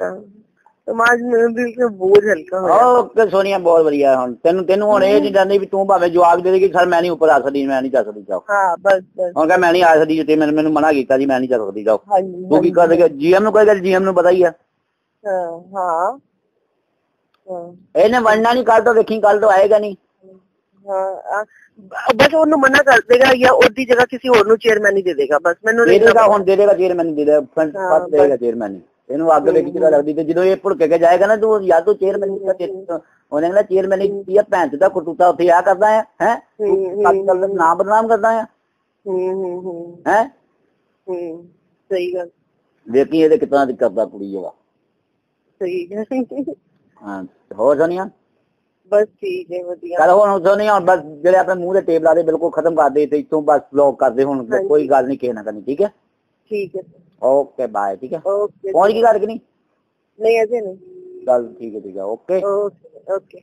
ਤਾਂ ਸਮਾਜ ਨੂੰ ਦਿਲ ਤੇ ਬੋਝ ਹਲਕਾ ਹੋਇਆ। ਓਕੇ ਸੋਨੀਆ ਬਹੁਤ ਵਧੀਆ ਹੁਣ। ਤੈਨੂੰ ਤੈਨੂੰ ਹੁਣ ਇਹ ਨਹੀਂ ਡਰਨੀ ਵੀ ਤੂੰ ਭਾਵੇਂ ਜਵਾਬ ਦੇ ਦੇਗੀ ਸਰ ਮੈਂ ਨਹੀਂ ਉੱਪਰ ਆ ਸਕਦੀ ਮੈਂ ਨਹੀਂ ਜਾ ਸਕਦੀ ਜਾਓ। ਹਾਂ ਬਸ ਬਸ। ਹੁਣ ਕਹ ਮੈਂ ਨਹੀਂ ਆ ਸਕਦੀ ਜਿੱਤੇ ਮੈਨੂੰ ਮੈਨੂੰ ਮਨਾ ਕੀਤਾ ਜੀ ਮੈਂ ਨਹੀਂ ਜਾ ਸਕਦੀ ਜਾਓ। ਹਾਂਜੀ ਤੂੰ ਕੀ ਕਰ ਜੀਐਮ ਨੂੰ ਕੋਈ ਗੱਲ ਜੀਐਮ ਨੂੰ ਪਤਾ ਹੀ ਆ। ਹਾਂ। ਇਹਨੇ ਵੜਨਾ ਨਹੀਂ ਕੱਲ ਤੋਂ ਵੇਖੀ ਕੱਲ ਤੋਂ ਆਏਗਾ ਨਹੀਂ ਹਾਂ ਬਸ ਉਹਨੂੰ ਮਨਾ ਕਰ ਦੇਗਾ ਜਾਂ ਉਹਦੀ ਜਗ੍ਹਾ ਕਿਸੇ ਹੋਰ ਨੂੰ ਚੇਅਰਮੈਨ ਹੀ ਦੇ ਦੇਗਾ ਬਸ ਮੈਨੂੰ ਦੇ ਨਹੀਂ ਦੇਗਾ ਹੁਣ ਦੇ ਦੇਗਾ ਚੇਅਰਮੈਨ ਦੇ ਦੇਗਾ ਫੰਡ ਪੱਤ ਦੇਗਾ ਚੇਅਰਮੈਨ ਇਹਨੂੰ ਅੱਗ ਵੇਖ ਕਿਹੜਾ ਲੱਗਦੀ ਤੇ ਜਦੋਂ ਇਹ ਭੁੜਕ ਕੇ ਜਾਏਗਾ ਨਾ ਤੂੰ ਯਾਰ ਤੂੰ ਚੇਅਰਮੈਨ ਉਹਨੇ ਕਹਿੰਦਾ ਚੇਅਰਮੈਨ ਹੀ ਕੀ ਆ ਭੈਣ ਦਾ ਕਰਤੂਤਾ ਉੱਥੇ ਆ ਕਰਦਾ ਹੈ? ਹੂੰ, ਕੱਲ ਦਾ ਨਾਮ ਬਦਨਾਮ ਕਰਦਾ ਹੂੰ ਹੂੰ ਹੂੰ। ਹੈ? ਹੂੰ ਸਹੀ ਗੱਲ। ਵੇਖੀ ਇਹਦੇ ਕਿਤਨਾ ਦੀ ਕਰਦਾ ਕੁੜੀ ਜਵਾ ਸਹੀ ਗੱਲ ਹਾਂ ਹੋਰ ਸੁਣੀਆਂ ਬਸ ਠੀਕ ਹੈ ਵਧੀਆ। ਚਲ ਹੁਣ ਸੁਣੀਆਂ ਹੁਣ ਬਸ ਜਿਹੜੇ ਆਪਣੇ ਮੂੰਹ ਦੇ ਟੇਪ ਲਾ ਦੇ ਬਿਲਕੁਲ ਖਤਮ ਕਰ ਦੇ ਤੇ ਇਤੋਂ ਬਸ ਬਲੌਕ ਕਰ ਦੇ ਹੁਣ। ਕੋਈ ਗੱਲ ਨਹੀਂ ਕਿਸੇ ਨਾਲ ਕਰਨੀ ਠੀਕ ਹੈ? ਠੀਕ ਹੈ ਓਕੇ ਬਾਏ ਠੀਕ ਹੈ? ਓਕੇ ਪਹੁੰਚ ਗਈ ਘਰ ਕਿ ਨਹੀਂ ਨਹੀਂ ਅਜੇ ਨਹੀਂ। ਚੱਲ ਠੀਕ ਹੈ ਠੀਕ ਹੈ ਓਕੇ ਓਕੇ